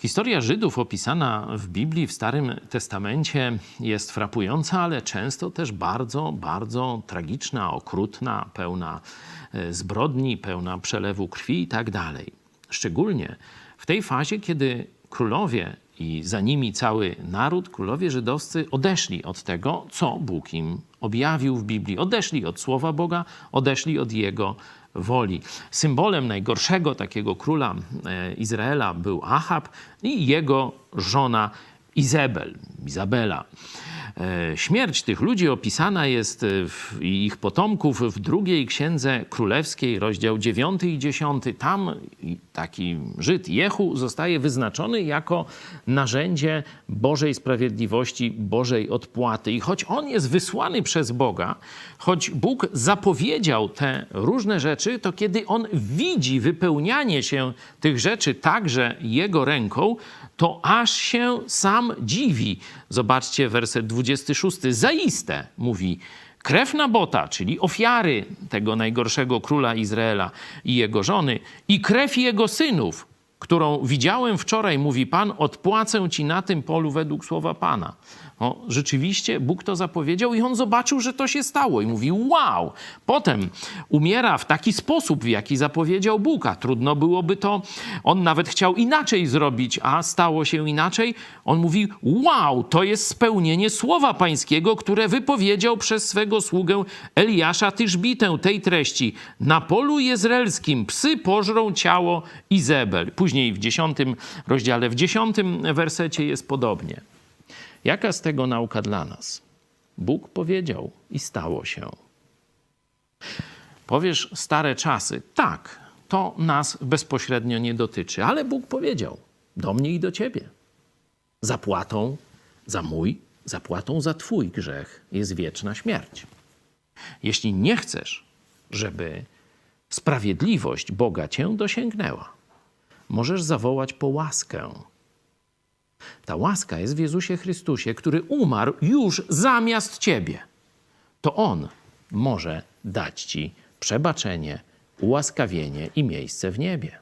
Historia Żydów opisana w Biblii, w Starym Testamencie jest frapująca, ale często też bardzo, bardzo tragiczna, okrutna, pełna e, zbrodni, pełna przelewu krwi i tak. Szczególnie w tej fazie, kiedy królowie i za nimi cały naród, królowie żydowscy odeszli od tego, co Bóg im objawił w Biblii. Odeszli od słowa Boga, odeszli od Jego woli. Symbolem najgorszego takiego króla e, Izraela był Ahab i jego żona Izabel, Izabela. E, Śmierć tych ludzi opisana jest e, w, ich potomków w drugiej księdze królewskiej, rozdział 9 i 10. Tam taki Żyd Jehu zostaje wyznaczony jako narzędzie Bożej sprawiedliwości, Bożej odpłaty. I choć on jest wysłany przez Boga, choć Bóg zapowiedział te różne rzeczy, to kiedy on widzi wypełnianie się tych rzeczy także jego ręką, to aż się sam dziwi. Zobaczcie werset 26. Zaiste, mówi, krew Nabota, czyli ofiary tego najgorszego króla Izraela i jego żony, i krew jego synów, którą widziałem wczoraj, mówi Pan, odpłacę ci na tym polu według słowa Pana. No, rzeczywiście Bóg to zapowiedział i on zobaczył, że to się stało i mówi: Wow! Potem umiera w taki sposób, w jaki zapowiedział Bóg, a trudno byłoby to. On nawet chciał inaczej zrobić, a stało się inaczej. On mówi: Wow, to jest spełnienie słowa Pańskiego, które wypowiedział przez swego sługę Eliasza Tyżbitę tej treści. Na polu jezreelskim psy pożrą ciało Izebel. Później w dziesiątym rozdziale, w dziesiątym wersecie jest podobnie. Jaka z tego nauka dla nas? Bóg powiedział i stało się. Powiesz stare czasy, tak, to nas bezpośrednio nie dotyczy, ale Bóg powiedział do mnie i do ciebie. Zapłatą za mój, zapłatą za twój grzech jest wieczna śmierć. Jeśli nie chcesz, żeby sprawiedliwość Boga cię dosięgnęła, możesz zawołać po łaskę. Ta łaska jest w Jezusie Chrystusie, który umarł już zamiast ciebie. To On może dać ci przebaczenie, ułaskawienie i miejsce w niebie.